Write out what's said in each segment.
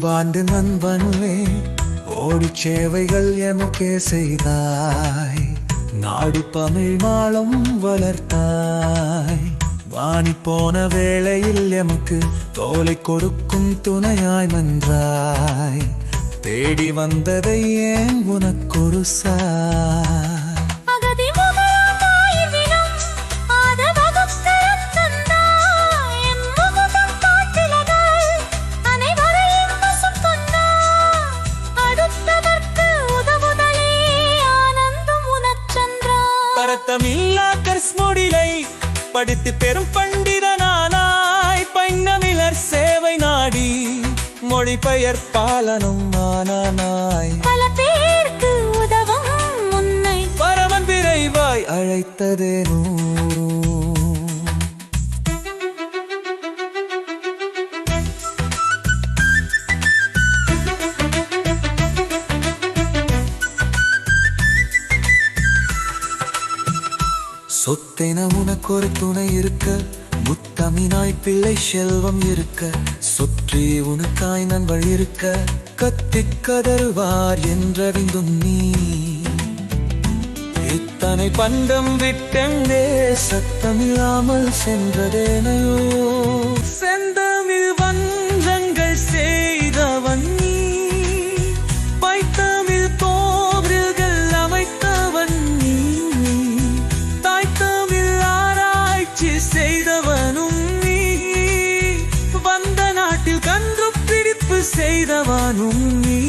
வாழ்ந்து நண்பனே ஓடி சேவைகள் எமக்கே செய்தாய். நாடு தமிழ் மாளம் வளர்த்தாய். வாணி போன வேளையில் எமக்கு தோலை கொடுக்கும் துணையாய் நின்றாய். தேடி வந்ததை ஏன் உனக்கொரு சாய்? பரத்தமில்லா கர்ஸ்முடிலை படித்து பெரும் பண்டிதனானாய் பைன்னமிழர் சேவை நாடி மொழிபெயர்ப்பாளனும் ஆனானாய் பல பேருக்கு உதவும் உன்னை. பரமன் விரைவாய் அழைத்ததேனோ சொத்தென உனக்கு ஒரு துணை இருக்க முத்தமினாய் பிள்ளை செல்வம் இருக்க சுற்றி உனக்காய் நண்பள் இருக்க கத்திக் கதறுவார் என்றறிந்தும் நீ. இத்தனை பண்டம் விட்டெண்டே சத்தமில்லாமல் சென்றதேனையோ. சென்ற ஆராய்ச்சி செய்தவனும் நீ. வந்த நாட்டில் கன்று பிடிப்பு செய்தவனும் நீ.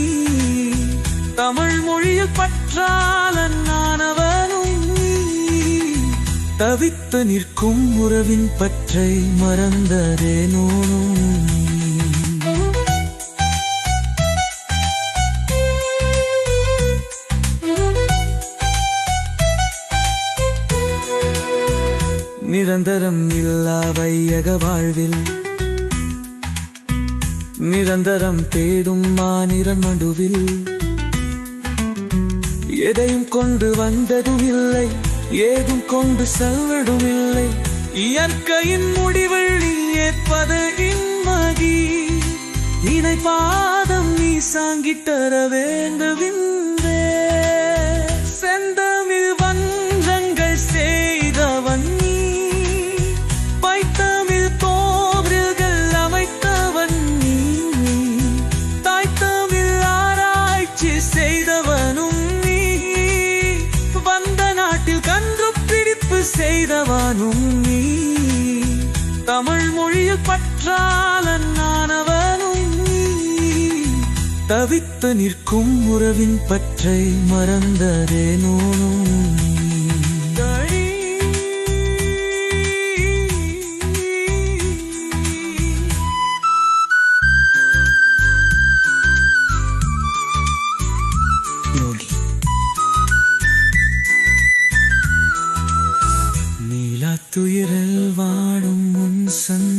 தமிழ் மொழியில் பற்றாளன் நானவனும் நீ. தவித்து நிற்கும் உறவின் பற்றை மறந்ததேனோ நீ. நிரந்தரம் இல்லா வையக வாழ்வில். நிரந்தரம் தேடும் மாநிறன் மடுவில் எதையும் கொண்டு வந்ததும் இல்லை ஏதும் கொண்டு செல்வதும் இல்லை. இயற்கையின் முடிவில் நீ ஏற்பது இன்மகி இணை பாதம் நீ சாங்கித் தர வேண்டுகின்றே செய்தவனும் நீ தமிழ் மொழியில் பற்றாலன் நானவனும் நீ தவித்து நிற்கும் உறவின் பற்றை மறந்ததேனோ நீ. துயிரில் வாடும் உன் சந்த